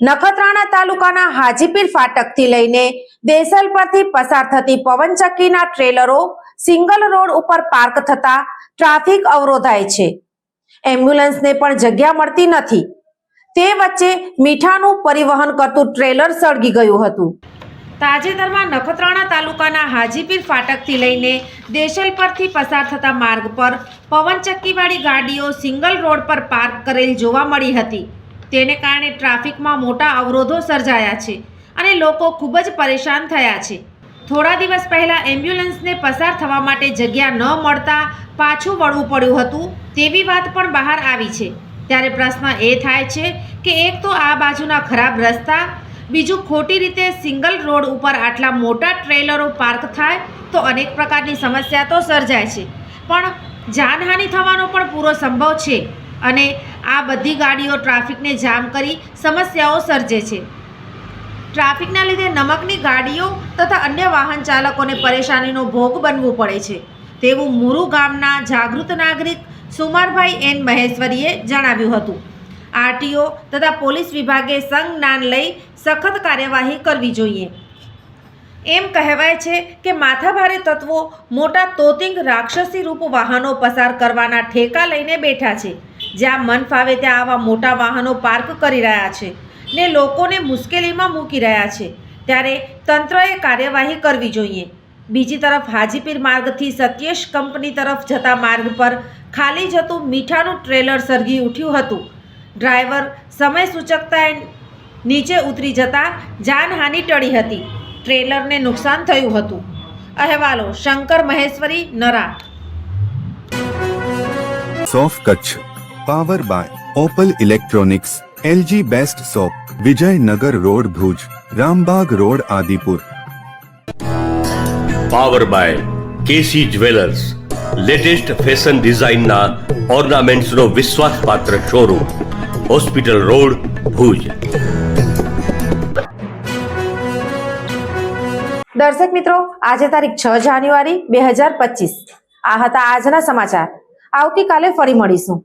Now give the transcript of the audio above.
નખત્રાણા તાલુકાના હાજીપીર ફાટકથી લઈને દેસલ પરથી પસાર થતી પવનચક્કીના ટ્રેલરો સિંગલ રોડ ઉપર પાર્ક થતા ટ્રાફિક અવરોધાય છે. એમ્બ્યુલન્સને પણ જગ્યા મળતી નથી. તે વચ્ચે મીઠાનું પરિવહન કરતું ટ્રેલર સળગી ગયું હતું. તાજેતરમાં નખત્રાણા તાલુકાના હાજીપીર ફાટકથી લઈને દેશલ પરથી પસાર થતા માર્ગ પર પવનચક્કીવાળી ગાડીઓ સિંગલ રોડ પર પાર્ક કરેલ જોવા મળી હતી. તેને કારણે ટ્રાફિકમાં મોટા અવરોધો સર્જાયા છે અને લોકો ખૂબ જ પરેશાન થયા છે. થોડા દિવસ પહેલાં એમ્બ્યુલન્સને પસાર થવા માટે જગ્યા ન મળતા પાછું વળવું પડ્યું હતું તેવી વાત પણ બહાર આવી છે. ત્યારે પ્રશ્ન એ થાય છે કે એક તો આ બાજુના ખરાબ રસ્તા, બીજું ખોટી રીતે સિંગલ રોડ ઉપર આટલા મોટા ટ્રેલરો પાર્ક થાય તો અનેક પ્રકારની સમસ્યા તો સર્જાય છે. પણ જાનહાનિ થવાનો પણ પૂરો સંભવ છે. અને આ બધી ગાડીઓ ટ્રાફિકને જામ કરી સમસ્યાઓ સર્જે છે. ટ્રાફિકના લીધે નમકની ગાડીઓ તથા અન્ય વાહન ચાલકોને પરેશાનીનો ભોગ બનવું પડે છે. તેવું મુરુ ગામના જાગૃત નાગરિક સુમારભાઈ એન મહેશ્વરીએ જણાવ્યું હતું. આરટીઓ તથા પોલીસ વિભાગે સંગ જ્ઞાન લઈ સખત કાર્યવાહી કરવી જોઈએ. એમ કહેવાય છે કે માથાભારે તત્વો મોટા તોતિંગ રાક્ષસી રૂપ વાહનો પસાર કરવાના ઠેકા લઈને બેઠા છે. જ્યાં મન ફાવે ત્યાં આવા મોટા વાહનો પાર્ક કરી રહ્યા છે ને લોકોને મુશ્કેલીમાં મૂકી રહ્યા છે. ત્યારે તંત્રએ કાર્યવાહી કરવી જોઈએ. બીજી તરફ હાજીપીર માર્ગથી સત્યેશ કંપની તરફ જતા માર્ગ પર ખાલી જતું મીઠાનું ટ્રેલર સળગી ઉઠ્યું હતું. ડ્રાઈવર સમય સૂચકતાએ નીચે ઉતરી જતા જાનહાનિ ટળી હતી. ટ્રેલરને નુકસાન થયું હતું. અહેવાલો Shankar Maheshwari, Nara. સોફ Kutch power by Opal electronics LG best shop Vijaynagar road Bhuj Rambag road Adipur power by KC jewellers latest fashion ડિઝાઇનના ઓર્નામેન્ટ્સનો વિશ્વાસપાત્ર શોરૂમ હોસ્પિટલ રોડ ભુજ દર્શક મિત્રો આજે તારીખ છ જાન્યુઆરી બે હજાર પચીસ. આ હતા આજના સમાચાર. આવતીકાલે ફરી મળીશું.